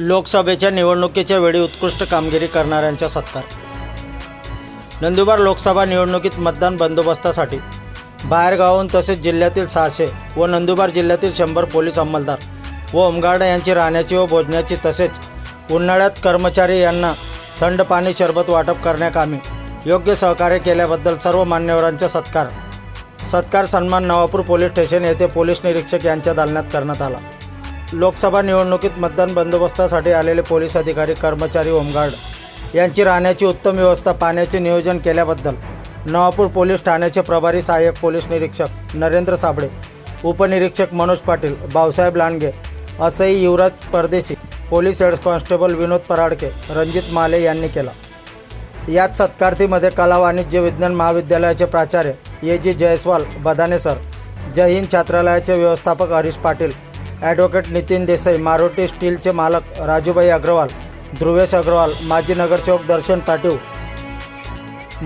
लोकसभेच्या निवडणुकीच्या वेळी उत्कृष्ट कामगिरी करणाऱ्यांचा सत्कार नंदुरबार लोकसभा निवडणुकीत मतदान बंदोबस्तासाठी बाहेरगावाहून तसेच जिल्ह्यातील सहाशे व नंदुरबार जिल्ह्यातील शंभर पोलीस अंमलदार व होमगार्ड यांची राहण्याची व भोजनाची तसेच उन्हाळ्यात कर्मचारी यांना थंड पाणी शरबत वाटप करण्याकामी योग्य सहकार्य केल्याबद्दल सर्व मान्यवरांचा सत्कार. सत्कार सन्मान नवापूर पोलीस स्टेशन येथे पोलीस निरीक्षक यांच्या दालनात करण्यात आला. लोकसभा निवडणुकीत मतदान बंदोबस्तासाठी आलेले पोलीस अधिकारी कर्मचारी होमगार्ड यांची राहण्याची उत्तम व्यवस्था पाण्याचे नियोजन केल्याबद्दल नवापूर पोलीस ठाण्याचे प्रभारी सहाय्यक पोलीस निरीक्षक नरेंद्र साबळे उपनिरीक्षक मनोज पाटील भाऊसाहेब लांडगे असंही Yuvraj Pardeshi police head constable Vinod Paradke Ranjit Male यांनी केला. यात सत्कार्थीमध्ये कला वाणिज्य विज्ञान महाविद्यालयाचे प्राचार्य A G Jaiswal Badane sir Jai Hind छात्रालयाचे व्यवस्थापक हरीश पाटील ॲडव्होकेट नितीन देसाई मारुती स्टीलचे मालक राजूभाई अग्रवाल ध्रुवेश अग्रवाल माजी नगरसेवक दर्शन पाटीव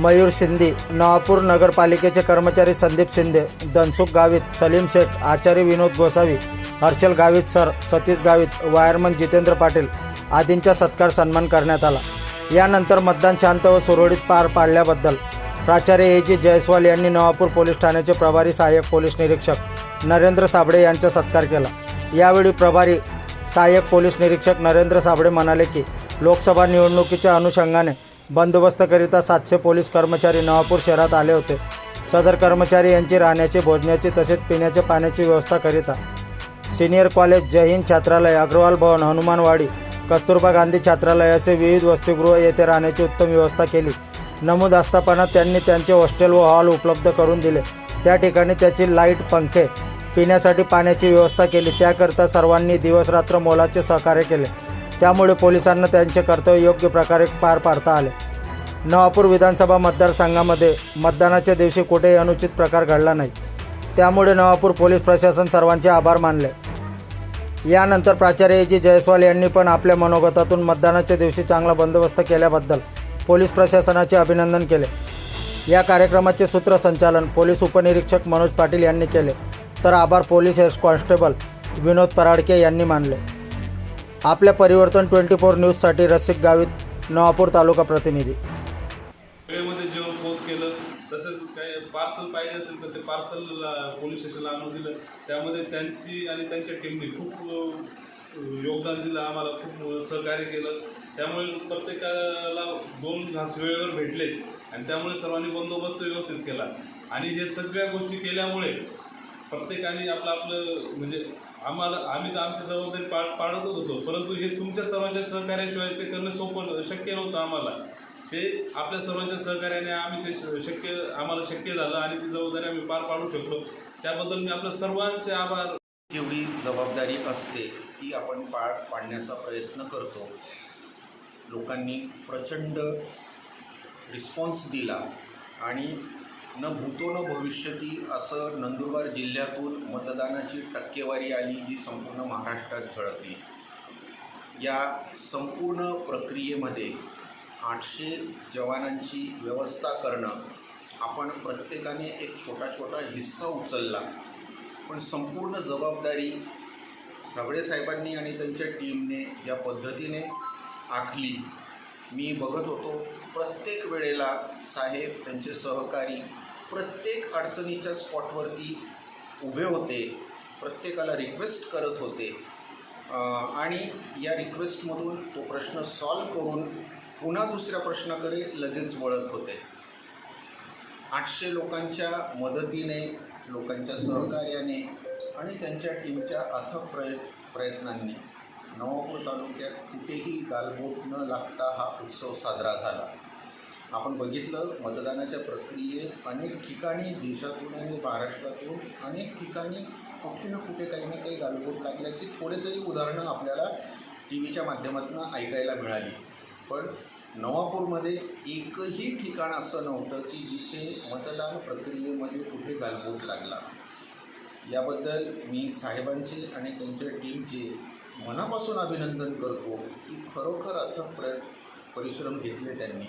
मयूर शिंदे नवापूर नगरपालिकेचे कर्मचारी संदीप शिंदे धनसुख गावित सलीम शेख आचार्य विनोद गोसावी हर्षल गावित सर सतीश गावित वायरमन जितेंद्र पाटील आदींचा सत्कार सन्मान करण्यात आला. यानंतर मतदान शांत व सुरळीत पार पाडल्याबद्दल प्राचार्य ए. जी. जयस्वाल यांनी नवापूर पोलीस ठाण्याचे प्रभारी सहाय्यक पोलीस निरीक्षक नरेंद्र साबळे यांचा सत्कार केला. यावेळी प्रभारी सहाय्यक पोलीस निरीक्षक नरेंद्र साबळे म्हणाले की लोकसभा निवडणुकीच्या अनुषंगाने बंदोबस्तकरिता सातशे पोलीस कर्मचारी नवापूर शहरात आले होते. सदर कर्मचारी यांची राहण्याची भोजनाची तसेच पिण्याच्या पाण्याची व्यवस्था करिता सिनियर कॉलेज जय हिंद छात्रालय अग्रवाल भवन हनुमानवाडी कस्तुरबा गांधी छात्रालय असे विविध वसतिगृह येथे राहण्याची उत्तम व्यवस्था केली. नमूद असताना त्यांनी त्यांचे हॉस्टेल व हॉल उपलब्ध करून दिले. त्या ठिकाणी त्याची लाइट पंखे पिण्यासाठी पाण्याची व्यवस्था केली. त्याकरता सर्वांनी दिवसरात्र मोलाचे सहकार्य केले. त्यामुळे पोलिसांना त्यांचे कर्तव्य योग्य प्रकारे पार पाडता आले. नवापूर विधानसभा मतदारसंघामध्ये मतदानाच्या दिवशी कुठेही अनुचित प्रकार घडला नाही. त्यामुळे नवापूर पोलीस प्रशासन सर्वांचे आभार मानले. यानंतर प्राचार्य ए. जी. जयस्वाल यांनी पण आपल्या मनोगतातून मतदानाच्या दिवशी चांगला बंदोबस्त केल्याबद्दल पोलीस प्रशासनाचे अभिनंदन केले. या कार्यक्रमाचे सूत्रसंचालन पोलीस उपनिरीक्षक मनोज पाटील यांनी केले. तर आभार police head constable Vinod Paradke यांनी मानले. आपल्या परिवर्तन ट्वेंटी फोर न्यूजसाठी रसिक गावित नवापूर तालुका प्रतिनिधी. वेळेमध्ये जेवण पोच केलं तसंच काय पार्सल पाहिजे असेल तर ते पार्सल पोलीस स्टेशनला आणून दिलं. त्यामध्ये त्यांची आणि त्यांच्या टीमने खूप योगदान दिलं आम्हाला खूप सहकार्य केलं. त्यामुळे प्रत्येकाला दोन घास वेळेवर भेटले आणि त्यामुळे सर्वांनी बंदोबस्त व्यवस्थित केला. आणि हे सगळ्या गोष्टी केल्यामुळे प्रत्येकाने आपलं आपलं म्हणजे आम्हाला आम्ही तर आमची जबाबदारी पाड पाडतच होतो. परंतु हे तुमच्या सर्वांच्या सहकार्याशिवाय ते करणं सोपं शक्य नव्हतं आम्हाला. ते आपल्या सर्वांच्या सहकार्याने आम्ही ते श- शक्य आम्हाला शक्य झालं आणि ती जबाबदारी आम्ही पार पाडू शकलो. त्याबद्दल मी आपल्या सर्वांचे आभार. जेवढी जबाबदारी असते ती आपण पार पाडण्याचा प्रयत्न करतो. लोकांनी प्रचंड रिस्पॉन्स दिला आणि न भूतो न भविष्यती असं नंदुरबार जिल्ह्यातून मतदानाची टक्केवारी आली जी संपूर्ण महाराष्ट्रात झळकली. या संपूर्ण प्रक्रियेमध्ये आठशे जवानांची व्यवस्था करणं आपण प्रत्येकाने एक छोटा छोटा हिस्सा उचलला. पण संपूर्ण जबाबदारी साबळे साहेबांनी आणि त्यांच्या टीमने ज्या पद्धतीने आखली मी बघत होतो. प्रत्येक वेळेला साहेब त्यांचे सहकारी प्रत्येक अडचणीच्या स्पॉटवरती उभे होते प्रत्येकाला रिक्वेस्ट करत होते. आणि या रिक्वेस्टमधून तो प्रश्न सॉल्व करून पुन्हा दुसऱ्या प्रश्नाकडे लगेच वळत होते. आठशे लोकांच्या मदतीने लोकांच्या सहकार्याने आणि त्यांच्या टीमच्या अथक प्रय प्रयत्नांनी नवापूर तालुक्यात कुठेही गालबोट न लागता हा उत्सव साजरा झाला. आपण बघितलं मतदानाच्या प्रक्रियेत अनेक ठिकाणी देशातून आणि महाराष्ट्रातून अनेक ठिकाणी कुठे ना कुठे काही ना काही गालबोट लागल्याची थोडे तरी उदाहरणं आपल्याला टी व्हीच्या माध्यमातून ऐकायला मिळाली. पण नवापूरमध्ये एकही ठिकाण असं नव्हतं की जिथे मतदान प्रक्रियेमध्ये कुठे गालबोट लागला. याबद्दल मी साहेबांचे आणि त्यांच्या टीमचे मनापासून अभिनंदन करतो की खरोखर अथक प्र परिश्रम घेतले त्यांनी.